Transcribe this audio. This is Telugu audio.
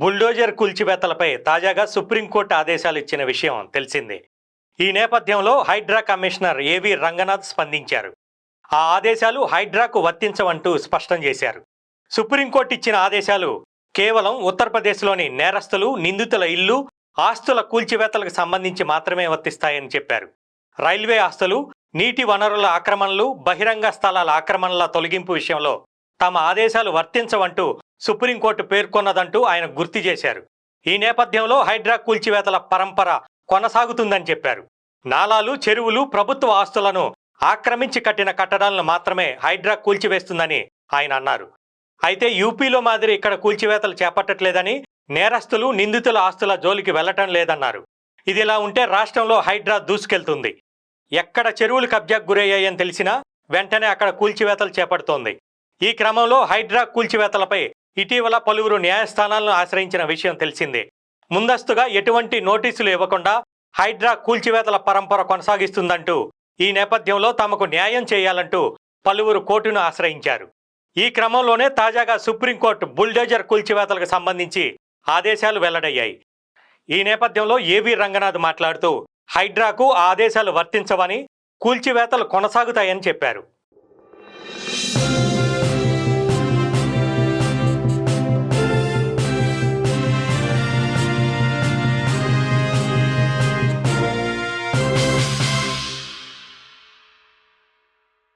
బుల్డోజర్ కూల్చివేతలపై తాజాగా సుప్రీంకోర్టు ఆదేశాలు ఇచ్చిన విషయం తెలిసిందే. ఈ నేపథ్యంలో హైడ్రా కమిషనర్ ఏవి రంగనాథ్ స్పందించారు. ఆ ఆదేశాలు హైడ్రాకు వర్తించవంటూ స్పష్టం చేశారు. సుప్రీంకోర్టు ఇచ్చిన ఆదేశాలు కేవలం ఉత్తరప్రదేశ్లోని నేరస్తులు నిందితుల ఇల్లు ఆస్తుల కూల్చివేతలకు సంబంధించి మాత్రమే వర్తిస్తాయని చెప్పారు. రైల్వే ఆస్తులు నీటి వనరుల ఆక్రమణలు బహిరంగ స్థలాల ఆక్రమణల తొలగింపు విషయంలో తమ ఆదేశాలు వర్తించవంటూ సుప్రీంకోర్టు పేర్కొన్నదంటూ ఆయన గుర్తు చేశారు. ఈ నేపథ్యంలో హైడ్రా కూల్చివేతల పరంపర కొనసాగుతుందని చెప్పారు. నాలాలు చెరువులు ప్రభుత్వ ఆస్తులను ఆక్రమించి కట్టిన కట్టడాలను మాత్రమే హైడ్రా కూల్చివేస్తుందని ఆయన అన్నారు. అయితే యూపీలో మాదిరి ఇక్కడ కూల్చివేతలు చేపట్టట్లేదని నేరస్తులు నిందితుల ఆస్తుల జోలికి వెళ్ళటం లేదన్నారు. ఇదిలా ఉంటే రాష్ట్రంలో హైడ్రా దూసుకెళ్తుంది. ఎక్కడ చెరువులు కబ్జాకు గురయ్యాయని తెలిసినా వెంటనే అక్కడ కూల్చివేతలు చేపడుతోంది. ఈ క్రమంలో హైడ్రా కూల్చివేతలపై ఇటీవల పలువురు న్యాయస్థానాలను ఆశ్రయించిన విషయం తెలిసిందే. ముందస్తుగా ఎటువంటి నోటీసులు ఇవ్వకుండా హైడ్రా కూల్చివేతల పరంపర కొనసాగిస్తుందంటూ ఈ నేపథ్యంలో తమకు న్యాయం చేయాలంటూ పలువురు కోర్టును ఆశ్రయించారు. ఈ క్రమంలోనే తాజాగా సుప్రీంకోర్టు బుల్డోజర్ కూల్చివేతలకు సంబంధించి ఆదేశాలు వెల్లడయ్యాయి. ఈ నేపథ్యంలో ఏవి రంగనాథ్ మాట్లాడుతూ హైడ్రాకు ఆ ఆదేశాలు వర్తించవని కూల్చివేతలు కొనసాగుతాయని చెప్పారు.